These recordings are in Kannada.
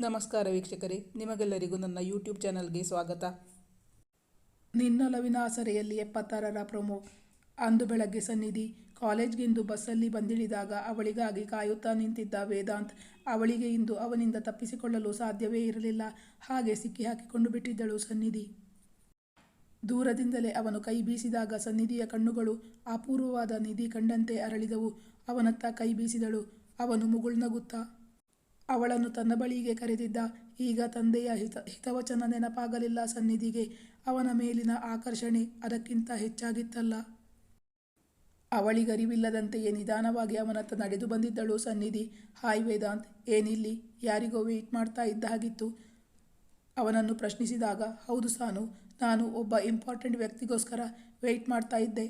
ನಮಸ್ಕಾರ ವೀಕ್ಷಕರೇ, ನಿಮಗೆಲ್ಲರಿಗೂ ನನ್ನ ಯೂಟ್ಯೂಬ್ ಚಾನಲ್ಗೆ ಸ್ವಾಗತ. ನಿನ್ನೊಲವಿನ ಆಸರೆಯಲ್ಲಿ ಎಪ್ಪತ್ತಾರರ ಪ್ರೊಮೋ. ಅಂದು ಬೆಳಗ್ಗೆ ಸನ್ನಿಧಿ ಕಾಲೇಜ್ಗಿಂದು ಬಸ್ಸಲ್ಲಿ ಬಂದಿಳಿದಾಗ ಅವಳಿಗಾಗಿ ಕಾಯುತ್ತಾ ನಿಂತಿದ್ದ ವೇದಾಂತ್ ಅವಳಿಗೆ ಇಂದು ಅವನಿಂದ ತಪ್ಪಿಸಿಕೊಳ್ಳಲು ಸಾಧ್ಯವೇ ಇರಲಿಲ್ಲ. ಹಾಗೆ ಸಿಕ್ಕಿ ಹಾಕಿಕೊಂಡು ಬಿಟ್ಟಿದ್ದಳು ಸನ್ನಿಧಿ. ದೂರದಿಂದಲೇ ಅವನು ಕೈ ಬೀಸಿದಾಗ ಸನ್ನಿಧಿಯ ಕಣ್ಣುಗಳು ಅಪೂರ್ವವಾದ ನಿಧಿ ಕಂಡಂತೆ ಅರಳಿದವು. ಅವನತ್ತ ಕೈ ಬೀಸಿದಳು. ಅವನು ಮುಗುಳ್ನಗುತ್ತಾ ಅವಳನ್ನು ತನ್ನ ಬಳಿಗೆ ಕರೆದಿದ್ದ ಈಗ ತಂದೆಯ ಹಿತ, ಹಿತವಚನ ನೆನಪಾಗಲಿಲ್ಲ ಸನ್ನಿಧಿಗೆ. ಅವನ ಮೇಲಿನ ಆಕರ್ಷಣೆ ಅದಕ್ಕಿಂತ ಹೆಚ್ಚಾಗಿತ್ತಲ್ಲ. ಅವಳಿಗರಿವಿಲ್ಲದಂತೆಯೇ ನಿಧಾನವಾಗಿ ಅವನತ್ತ ನಡೆದು ಬಂದಿದ್ದಳು ಸನ್ನಿಧಿ. ಹಾಯ್ ವೇದಾಂತ್, ಏನಿಲ್ಲಿ? ಯಾರಿಗೋ ವೇಟ್ ಮಾಡ್ತಾ ಇದ್ದ ಹಾಗಿತ್ತು. ಅವನನ್ನು ಪ್ರಶ್ನಿಸಿದಾಗ, ಹೌದು ಸಾನು, ನಾನು ಒಬ್ಬ ಇಂಪಾರ್ಟೆಂಟ್ ವ್ಯಕ್ತಿಗೋಸ್ಕರ ವೇಟ್ ಮಾಡ್ತಾ ಇದ್ದೆ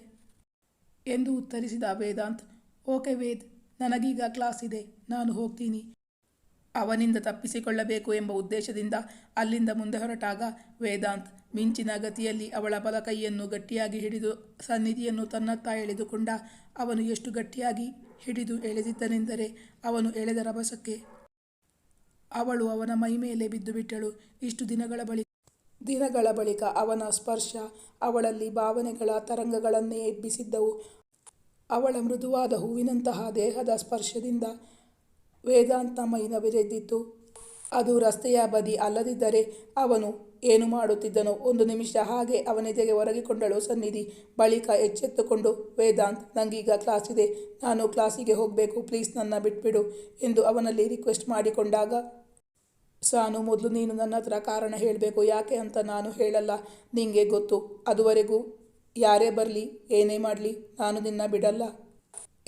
ಎಂದು ಉತ್ತರಿಸಿದ ವೇದಾಂತ್, ಓಕೆ ವೇದ್, ನನಗೀಗ ಕ್ಲಾಸ್ ಇದೆ, ನಾನು ಹೋಗ್ತೀನಿ. ಅವನಿಂದ ತಪ್ಪಿಸಿಕೊಳ್ಳಬೇಕು ಎಂಬ ಉದ್ದೇಶದಿಂದ ಅಲ್ಲಿಂದ ಮುಂದೆ ಹೊರಟಾಗ ವೇದಾಂತ್ ಮಿಂಚಿನ ಗತಿಯಲ್ಲಿ ಅವಳ ಬಲಕೈಯನ್ನು ಗಟ್ಟಿಯಾಗಿ ಹಿಡಿದು ಸನ್ನಿಧಿಯನ್ನು ತನ್ನತ್ತ ಎಳೆದುಕೊಂಡ ಅವನು ಎಷ್ಟು ಗಟ್ಟಿಯಾಗಿ ಹಿಡಿದು ಎಳೆದಿದ್ದನೆಂದರೆ ಅವನು ಎಳೆದ ರಭಸಕ್ಕೆ ಅವಳು ಅವನ ಮೈ ಮೇಲೆ ಬಿದ್ದು ಬಿಟ್ಟಳು. ಇಷ್ಟು ದಿನಗಳ ಬಳಿಕ ದಿನಗಳ ಬಳಿಕ ಅವನ ಸ್ಪರ್ಶ ಅವಳಲ್ಲಿ ಭಾವನೆಗಳ ತರಂಗಗಳನ್ನೇ ಎಬ್ಬಿಸಿದ್ದವು. ಅವಳ ಮೃದುವಾದ ಹೂವಿನಂತಹ ದೇಹದ ಸ್ಪರ್ಶದಿಂದ ವೇದಾಂತ ಅದು ರಸ್ತೆಯ ಬದಿ ಅಲ್ಲದಿದ್ದರೆ ಅವನು ಏನು ಮಾಡುತ್ತಿದ್ದನೋ ಒಂದು ನಿಮಿಷ ಹಾಗೆ ಅವನೆದೆಗೆ ಒರಗಿಕೊಂಡಳು ಸನ್ನಿಧಿ. ಬಳಿಕ ಎಚ್ಚೆತ್ತುಕೊಂಡು, ವೇದಾಂತ್, ನಂಗೀಗ ಕ್ಲಾಸ್ ಇದೆ. ನಾನು ಕ್ಲಾಸಿಗೆ ಹೋಗಬೇಕು. ಪ್ಲೀಸ್ ನನ್ನ ಬಿಟ್ಬಿಡು ಎಂದು ಅವನಲ್ಲಿ ರಿಕ್ವೆಸ್ಟ್ ಮಾಡಿಕೊಂಡಾಗ, ಸಾನು, ಮೊದಲು ನೀನು ನನ್ನ ಹತ್ರ ಕಾರಣ ಹೇಳಬೇಕು. ಯಾಕೆ ಅಂತ ನಾನು ಹೇಳಲ್ಲ. ನಿಂಗೆ ಗೊತ್ತು. ಅದುವರೆಗೂ ಯಾರೇ ಬರಲಿ, ಏನೇ ಮಾಡಲಿ, ನಾನು ನಿನ್ನ ಬಿಡಲ್ಲ.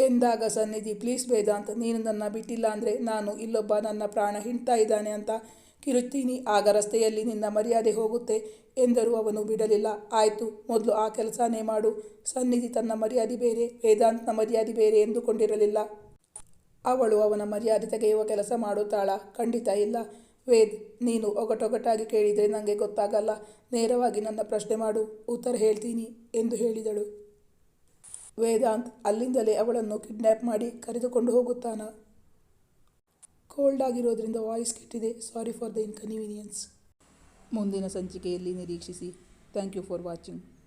ಎಂದಾಗ ಸನ್ನಿಧಿ, ಪ್ಲೀಸ್ ವೇದಾಂತ್, ನೀನು ನನ್ನ ಬಿಟ್ಟಿಲ್ಲ ಅಂದರೆ ನಾನು ಇಲ್ಲೊಬ್ಬ ನನ್ನ ಪ್ರಾಣ ಹಿಂಡ್ತಾ ಇದ್ದಾನೆ ಅಂತ ಕಿರುತ್ತೀನಿ. ಆಗ ರಸ್ತೆಯಲ್ಲಿ ನಿನ್ನ ಮರ್ಯಾದೆ ಹೋಗುತ್ತೆ ಎಂದರೂ ಅವನು ಬಿಡಲಿಲ್ಲ. ಆಯಿತು, ಮೊದಲು ಆ ಕೆಲಸನೇ ಮಾಡು. ಸನ್ನಿಧಿ ತನ್ನ ಮರ್ಯಾದೆ ಬೇರೆ, ವೇದಾಂತ್ನ ಮರ್ಯಾದೆ ಬೇರೆ ಎಂದುಕೊಂಡಿರಲಿಲ್ಲ. ಅವಳು ಅವನ ಮರ್ಯಾದೆ ತೆಗೆಯುವ ಕೆಲಸ ಮಾಡುತ್ತಾಳ? ಖಂಡಿತ ಇಲ್ಲ. ವೇದ್, ನೀನು ಒಗಟೊಗಟಾಗಿ ಕೇಳಿದರೆ ನನಗೆ ಗೊತ್ತಾಗಲ್ಲ. ನೇರವಾಗಿ ನನ್ನ ಪ್ರಶ್ನೆ ಮಾಡು, ಉತ್ತರ ಹೇಳ್ತೀನಿ ಎಂದು ಹೇಳಿದಳು. ವೇದಾಂತ್ ಅಲ್ಲಿಂದಲೇ ಅವಳನ್ನು ಕಿಡ್ನ್ಯಾಪ್ ಮಾಡಿ ಕರೆದುಕೊಂಡು ಹೋಗುತ್ತಾನ. ಕೋಲ್ಡ್ ಆಗಿರೋದ್ರಿಂದ voice ಕೆಟ್ಟಿದೆ. Sorry for the inconvenience. ಮುಂದಿನ ಸಂಚಿಕೆಯಲ್ಲಿ ನಿರೀಕ್ಷಿಸಿ. Thank you for watching.